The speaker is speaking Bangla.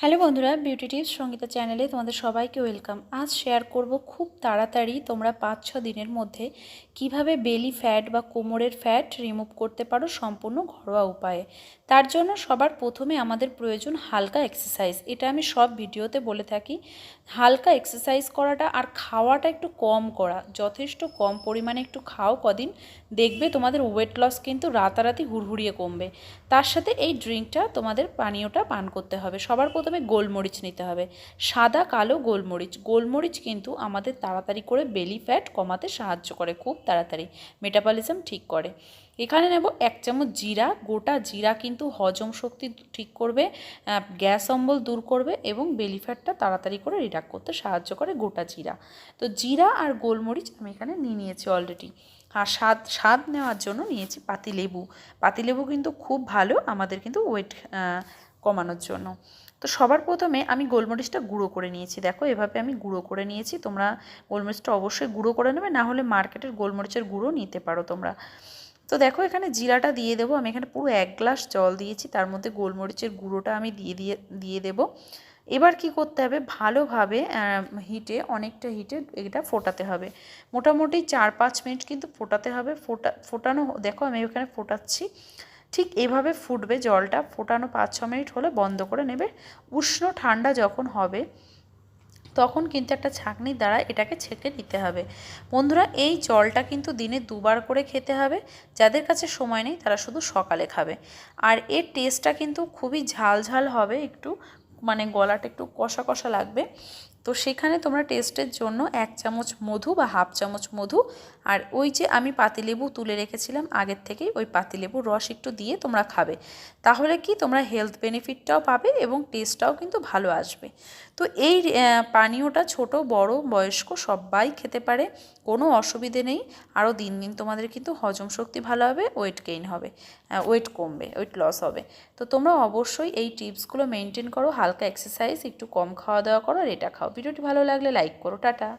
হ্যালো বন্ধুরা বিউটি টিপস সঙ্গীতা চ্যানেলে তোমাদের সবাইকে ওয়েলকাম। আজ শেয়ার করব খুব তাড়াতাড়ি তোমরা পাঁচ, ছ দিনের মধ্যে কীভাবে বেলি ফ্যাট বা কোমরের ফ্যাট রিমুভ করতে পারো সম্পূর্ণ ঘরোয়া উপায়ে। তার জন্য সবার প্রথমে আমাদের প্রয়োজন হালকা এক্সারসাইজ এটা আমি সব ভিডিওতে বলে থাকি। হালকা এক্সারসাইজ করাটা আর খাওয়াটা একটু কম করা। যথেষ্ট কম পরিমাণে একটু খাও কদিন। দেখবে তোমাদের ওয়েট লস কিন্তু রাতারাতি হুড়হুড়িয়ে কমবে। তার সাথে এই ড্রিঙ্কটা তোমাদের পানীয়টা পান করতে হবে। সবার প্রথমে গোলমরিচ নিতে হবে। সাদা, কালো গোলমরিচ। গোলমরিচ কিন্তু আমাদের তাড়াতাড়ি করে বেলি ফ্যাট কমাতে সাহায্য করে, খুব তাড়াতাড়ি। মেটাবলিজম ঠিক করে। এখানে নেব এক চামচ জিরা। গোটা জিরা কিন্তু হজম শক্তি ঠিক করবে গ্যাস অম্বল দূর করবে এবং বেলি ফ্যাটটা তাড়াতাড়ি করে রিডাক্ট করতে সাহায্য করে গোটা জিরা। তো জিরা আর গোলমরিচ আমি এখানে নিয়ে নিয়েছি অলরেডি আর স্বাদ স্বাদ নেওয়ার জন্য নিয়েছি পাতিলেবু। পাতিলেবু কিন্তু খুব ভালো আমাদের কিন্তু ওয়েট কমানোর জন্য। তো সবার প্রথমে আমি গোলমরিচটা গুঁড়ো করে নিয়েছি। দেখো, এভাবে আমি গুঁড়ো করে নিয়েছি। তোমরা গোলমরিচটা অবশ্যই গুঁড়ো করে নেবে, না হলে মার্কেটের গোলমরিচের গুঁড়ো নিতে পারো তোমরা। তো দেখো, এখানে জিরাটা দিয়ে দেবো। আমি এখানে পুরো এক গ্লাস জল দিয়েছি, তার মধ্যে গোলমরিচের গুঁড়োটা আমি দিয়ে দিয়ে দিয়ে দেবো। এবার কি করতে হবে? ভালোভাবে হিটে, অনেকটা হিটে এটা ফোটাতে হবে। মোটামুটি চার পাঁচ মিনিট কিন্তু ফোটাতে হবে। ফোটা, ফোটানো, দেখো আমি এখানে ফোটাচ্ছি। ঠিক এভাবে ফুটবে জলটা, ফোটানো পাঁচ ছ মিনিট হলে বন্ধ করে নেবে। উষ্ণ ঠান্ডা যখন হবে, তখন কিন্তু একটা ছাঁকনির দ্বারা এটাকে ছেঁকে নিতে হবে। বন্ধুরা, এই জলটা কিন্তু দিনে দুবার করে খেতে হবে। যাদের কাছে সময় নেই, তারা শুধু সকালে খাবে। আর এর টেস্টটা কিন্তু খুবই ঝাল ঝাল হবে, একটু মানে গলাটা একটু কষা কষা লাগবে। তো সেখানে তোমরা টেস্টের জন্য এক চামচ মধু বা হাফ চামচ মধু আর ওই যে আমি পাতিলেবু তুলে রেখেছিলাম আগের থেকেই, ওই পাতিলেবুর রস একটু দিয়ে তোমরা খাবে। তাহলে কি তোমরা হেলথ বেনিফিটটাও পাবে এবং টেস্টটাও কিন্তু ভালো আসবে। তো এই পানীয়টা ছোট, বড়, বয়স্ক সবাই খেতে পারে, কোনো অসুবিধে নেই। আরও দিন দিন তোমাদের কিন্তু হজম শক্তি ভালো হবে ওয়েট গেইন হবে ওয়েট কমবে ওয়েট লস হবে। তো তোমরা অবশ্যই এই টিপসগুলো মেনটেন করো, হালকা এক্সারসাইজ একটু কম খাওয়া দাওয়া করো আর এটা খাও। ভিডিওটি ভালো লাগলে লাইক করো টাটা।